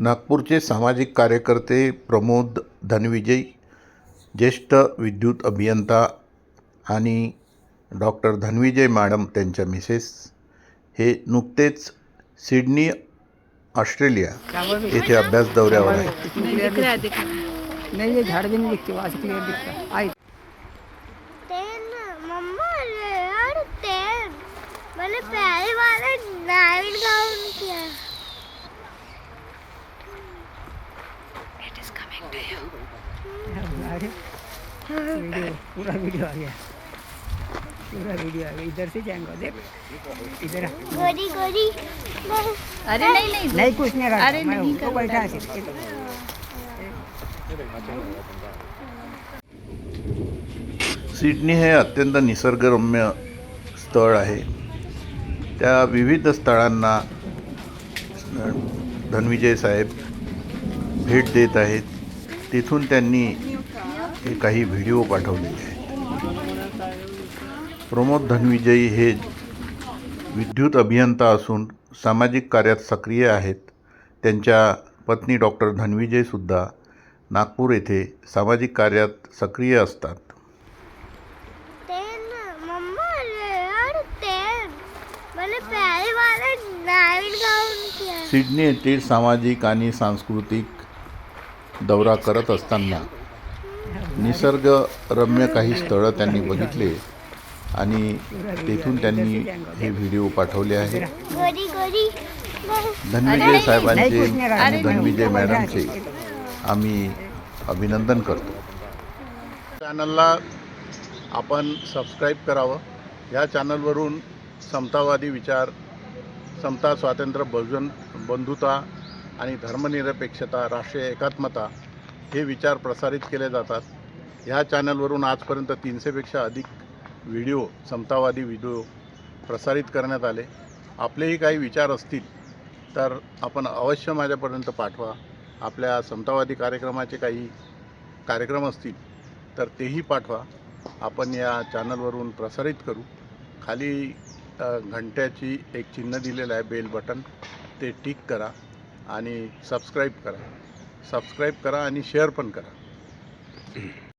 नागपूरचे सामाजिक कार्यकर्ते प्रमोद धनविजय ज्येष्ठ विद्युत अभियंता आणि डॉक्टर धनविजय मॅडम त्यांच्या मिसेस हे नुकतेच सिडनी ऑस्ट्रेलिया येथे अभ्यास दौऱ्यावर आहे दिख रहा वाला दिख रहा किया यू वीडियो पूरा वीडियो आ गया पूरा वीडियो आ गया इधर से जाएंगे देख. इधर। गोरी गोरी अरे नहीं नहीं नहीं. कुछ नहीं रहा अरे नहीं कर बैठा है सिडनी हे अत्यंत निसर्गरम्य स्थळ आहे. त्या विविध स्थळांना धनविजय साहेब भेट देत आहेत. तिथून त्यांनी हे काही व्हिडिओ पाठवलेले आहेत. प्रमोद धनविजयी हे विद्युत अभियंता असून सामाजिक कार्यात सक्रिय आहेत. त्यांच्या पत्नी डॉक्टर धनविजयसुद्धा नागपूर येथे सामाजिक कार्यात सक्रिय असतात. सिडनी येथील सामाजिक आणि सांस्कृतिक दौरा करत असताना निसर्गरम्य काही स्थळं त्यांनी बघितले आणि तेथून त्यांनी हे व्हिडिओ पाठवले आहेत. धनविजय साहेबांचे. आणि धनविजय मॅडमचे आम्ही अभिनंदन करतो. चॅनलला आपण सबस्क्राईब करावं. या चॅनलवरून समतावादी विचार समता स्वातंत्र्य बहुजन बंधुता आणि धर्मनिरपेक्षता राष्ट्रीय एकात्मता हे विचार प्रसारित केले जातात. ह्या चॅनलवरून आजपर्यंत तीनशेपेक्षा अधिक व्हिडिओ समतावादी व्हिडिओ प्रसारित करण्यात आले. आपलेही काही विचार असतील तर आपण अवश्य माझ्यापर्यंत पाठवा. आपल्या समतावादी कार्यक्रमाचे काही कार्यक्रम असतील तर तेही पाठवा. आपण या चॅनलवरून प्रसारित करू. खाली घंट्याची एक चिन्ह दिलेलं आहे बेल बटन. ते टिक करा. आणि सबस्क्राईब करा. सबस्क्राईब करा आणि शेअर पण करा.